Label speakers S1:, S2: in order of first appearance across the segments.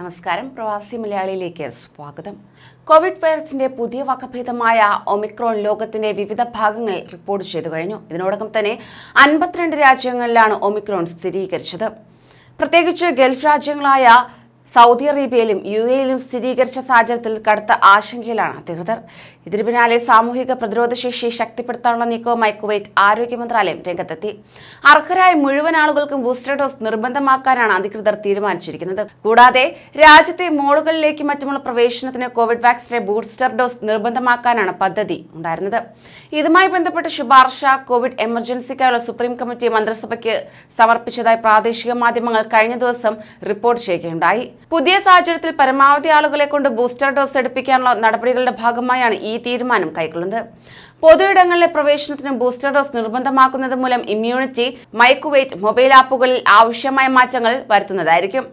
S1: നമസ്കാരം. പ്രവാസി മലയാളിയിലേക്ക് സ്വാഗതം. കോവിഡ് വൈറസിന്റെ പുതിയ വകഭേദമായ ഒമിക്രോൺ ലോകത്തിന്റെ വിവിധ ഭാഗങ്ങളിൽ റിപ്പോർട്ട് ചെയ്തു കഴിഞ്ഞു. ഇതിനോടകം തന്നെ അൻപത്തിരണ്ട് രാജ്യങ്ങളിലാണ് ഒമിക്രോൺ സ്ഥിരീകരിച്ചത്. പ്രത്യേകിച്ച് ഗൾഫ് രാജ്യങ്ങളായ സൗദി അറേബ്യയിലും യു എയിലും സ്ഥിരീകരിച്ച സാഹചര്യത്തിൽ കടുത്ത ആശങ്കയിലാണ് അധികൃതർ. ഇതിനു പിന്നാലെ സാമൂഹിക പ്രതിരോധശേഷി ശക്തിപ്പെടുത്താനുള്ള നീക്കവുമായി കുവൈറ്റ് ആരോഗ്യ മന്ത്രാലയം രംഗത്തെത്തി. അർഹരായ മുഴുവൻ ആളുകൾക്കും ബൂസ്റ്റർ ഡോസ് നിർബന്ധമാക്കാനാണ് അധികൃതർ തീരുമാനിച്ചിരിക്കുന്നത്. കൂടാതെ രാജ്യത്തെ മോളുകളിലേക്ക് മറ്റുമുള്ള പ്രവേശനത്തിന് കോവിഡ് വാക്സിന്റെ ബൂസ്റ്റർ ഡോസ് നിർബന്ധമാക്കാനാണ് പദ്ധതി ഉണ്ടായിരുന്നത്. ഇതുമായി ബന്ധപ്പെട്ട ശുപാർശ കോവിഡ് എമർജൻസിക്കായുള്ള സുപ്രീം കമ്മിറ്റി മന്ത്രിസഭയ്ക്ക് സമർപ്പിച്ചതായി പ്രാദേശിക മാധ്യമങ്ങൾ കഴിഞ്ഞ ദിവസം റിപ്പോർട്ട് ചെയ്യുകയുണ്ടായി. പുതിയ സാഹചര്യത്തിൽ പരമാവധി ആളുകളെ കൊണ്ട് ബൂസ്റ്റർ ഡോസ് എടുപ്പിക്കാനുള്ള നടപടികളുടെ ഭാഗമായാണ് ഈ തീരുമാനം കൈക്കൊള്ളുന്നത്. പൊതുയിടങ്ങളിലെ പ്രവേശനത്തിന് ബൂസ്റ്റർ ഡോസ് നിർബന്ധമാക്കുന്നത് മൂലം ഇമ്മ്യൂണിറ്റി മൈക്രോവേറ്റ് മൊബൈൽ ആപ്പുകളിൽ ആവശ്യമായ മാറ്റങ്ങൾ വരുത്തുന്നതായിരിക്കും.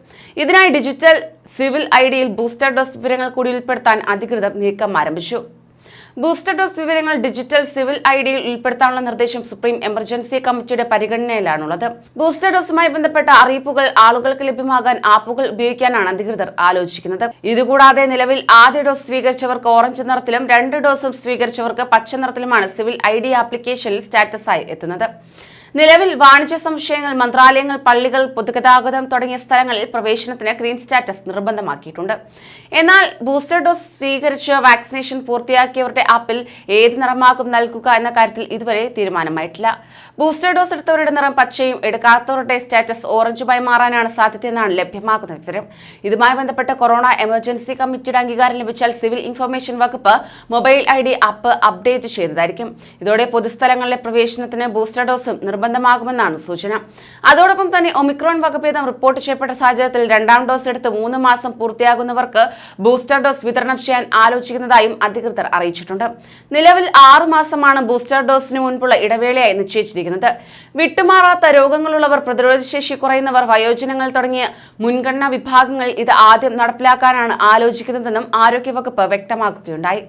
S1: ഇതിനായി ഡിജിറ്റൽ സിവിൽ ഐ ഡിയിൽ ബൂസ്റ്റർ ഡോസ് വിവരങ്ങൾ കൂടി ഉൾപ്പെടുത്താൻ അധികൃതർ നീക്കം ആരംഭിച്ചു. ബൂസ്റ്റർ ഡോസ് വിവരങ്ങൾ ഡിജിറ്റൽ സിവിൽ ഐ ഡിയിൽ ഉൾപ്പെടുത്താനുള്ള നിർദ്ദേശം സുപ്രീം എമർജൻസി കമ്മിറ്റിയുടെ പരിഗണനയിലാണുള്ളത്. ബൂസ്റ്റർ ഡോസുമായി ബന്ധപ്പെട്ട അറിയിപ്പുകൾ ആളുകൾക്ക് ലഭ്യമാകാൻ ആപ്പുകൾ ഉപയോഗിക്കാനാണ് അധികൃതർ ആലോചിക്കുന്നത്. ഇതുകൂടാതെ നിലവിൽ ആദ്യ ഡോസ് സ്വീകരിച്ചവർക്ക് ഓറഞ്ച് നിറത്തിലും രണ്ട് ഡോസും സ്വീകരിച്ചവർക്ക് പച്ച നിറത്തിലുമാണ് സിവിൽ ഐ ഡി ആപ്ലിക്കേഷനിൽ സ്റ്റാറ്റസായി എത്തുന്നത്. നിലവിൽ വാണിജ്യ സംശയങ്ങൾ മന്ത്രാലയങ്ങൾ പള്ളികൾ പൊതുഗതാഗതം തുടങ്ങിയ സ്ഥലങ്ങളിൽ പ്രവേശനത്തിന് ഗ്രീൻ സ്റ്റാറ്റസ് നിർബന്ധമാക്കിയിട്ടുണ്ട്. എന്നാൽ ബൂസ്റ്റർ ഡോസ് സ്വീകരിച്ച് വാക്സിനേഷൻ പൂർത്തിയാക്കിയവരുടെ ആപ്പിൽ ഏത് നിറമാകും നൽകുക എന്ന കാര്യത്തിൽ ഇതുവരെ തീരുമാനമായിട്ടില്ല. ബൂസ്റ്റർ ഡോസ് എടുത്തവരുടെ നിറം പച്ചയും എടുക്കാത്തവരുടെ സ്റ്റാറ്റസ് ഓറഞ്ചുമായി മാറാനാണ് സാധ്യതയെന്നാണ് ലഭ്യമാകുന്ന വിവരം. ഇതുമായി ബന്ധപ്പെട്ട് കൊറോണ എമർജൻസി കമ്മിറ്റിയുടെ അംഗീകാരം ലഭിച്ചാൽ സിവിൽ ഇൻഫർമേഷൻ വകുപ്പ് mobile I D app update ചെയ്തതായിരിക്കും ഇതോടെ പൊതുസ്ഥലങ്ങളിലെ പ്രവേശനത്തിന് ബൂസ്റ്റർ ഡോസും നിർബന്ധമാകുമെന്നാണ് സൂചന. അതോടൊപ്പം തന്നെ ഒമിക്രോൺ വകഭേദം റിപ്പോർട്ട് ചെയ്യപ്പെട്ട സാഹചര്യത്തിൽ രണ്ടാം ഡോസ് എടുത്ത് മൂന്ന് മാസം പൂർത്തിയാകുന്നവർക്ക് ബൂസ്റ്റർ ഡോസ് വിതരണം ചെയ്യാൻ ആലോചിക്കുന്നതായും അധികൃതർ അറിയിച്ചിട്ടുണ്ട്. നിലവിൽ ആറു മാസമാണ് ബൂസ്റ്റർ ഡോസിന് മുൻപുള്ള ഇടവേളയായി നിശ്ചയിച്ചിരിക്കുന്നത്. വിട്ടുമാറാത്ത രോഗങ്ങളുള്ളവർ പ്രതിരോധശേഷി കുറയുന്നവർ വയോജനങ്ങൾ തുടങ്ങിയ മുൻഗണനാ വിഭാഗങ്ങളിൽ ഇത് ആദ്യം നടപ്പിലാക്കാനാണ് ആലോചിക്കുന്നതെന്നും ആരോഗ്യവകുപ്പ് വ്യക്തമാക്കുകയുണ്ടായി.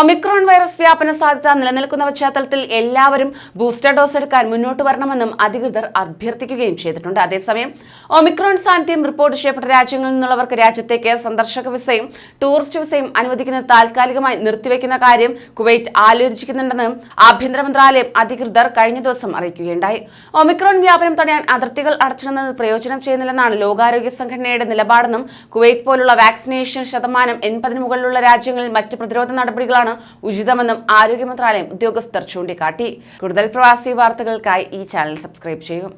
S1: ഒമിക്രോൺ വൈറസ് വ്യാപന സാധ്യത നിലനിൽക്കുന്ന പശ്ചാത്തലത്തിൽ എല്ലാവരും ബൂസ്റ്റർ ഡോസ് എടുക്കാൻ മുന്നോട്ട് വരണമെന്നും അധികൃതർ അഭ്യർത്ഥിക്കുകയും ചെയ്തിട്ടുണ്ട്. അതേസമയം ഒമിക്രോൺ സാന്നിധ്യം റിപ്പോർട്ട് ചെയ്യപ്പെട്ട രാജ്യങ്ങളിൽ നിന്നുള്ളവർക്ക് രാജ്യത്തേക്ക് സന്ദർശക വിസയും ടൂറിസ്റ്റ് വിസയും അനുവദിക്കുന്നത് താൽക്കാലികമായി നിർത്തിവെക്കുന്ന കാര്യം കുവൈറ്റ് ആലോചിക്കുന്നുണ്ടെന്ന് ആഭ്യന്തര മന്ത്രാലയം അധികൃതർ കഴിഞ്ഞ ദിവസം അറിയിക്കുകയുണ്ടായി. ഒമിക്രോൺ വ്യാപനം തടയാൻ അതിർത്തികൾ അടച്ചിടുന്നത് പ്രയോജനം ചെയ്യുന്നില്ലെന്നാണ് ലോകാരോഗ്യ സംഘടനയുടെ നിലപാടെന്നും കുവൈറ്റ് പോലുള്ള വാക്സിനേഷൻ ശതമാനം എൺപതിന് മുകളിലുള്ള രാജ്യങ്ങളിൽ മറ്റ് പ്രതിരോധ നടപടികളാണ് ഉചിതമെന്നും ആരോഗ്യ മന്ത്രാലയം ഉദ്യോഗസ്ഥർ ചൂണ്ടിക്കാട്ടി. കൂടുതൽ പ്രവാസി വാർത്തകൾക്കായി ഈ ചാനൽ സബ്സ്ക്രൈബ് ചെയ്യും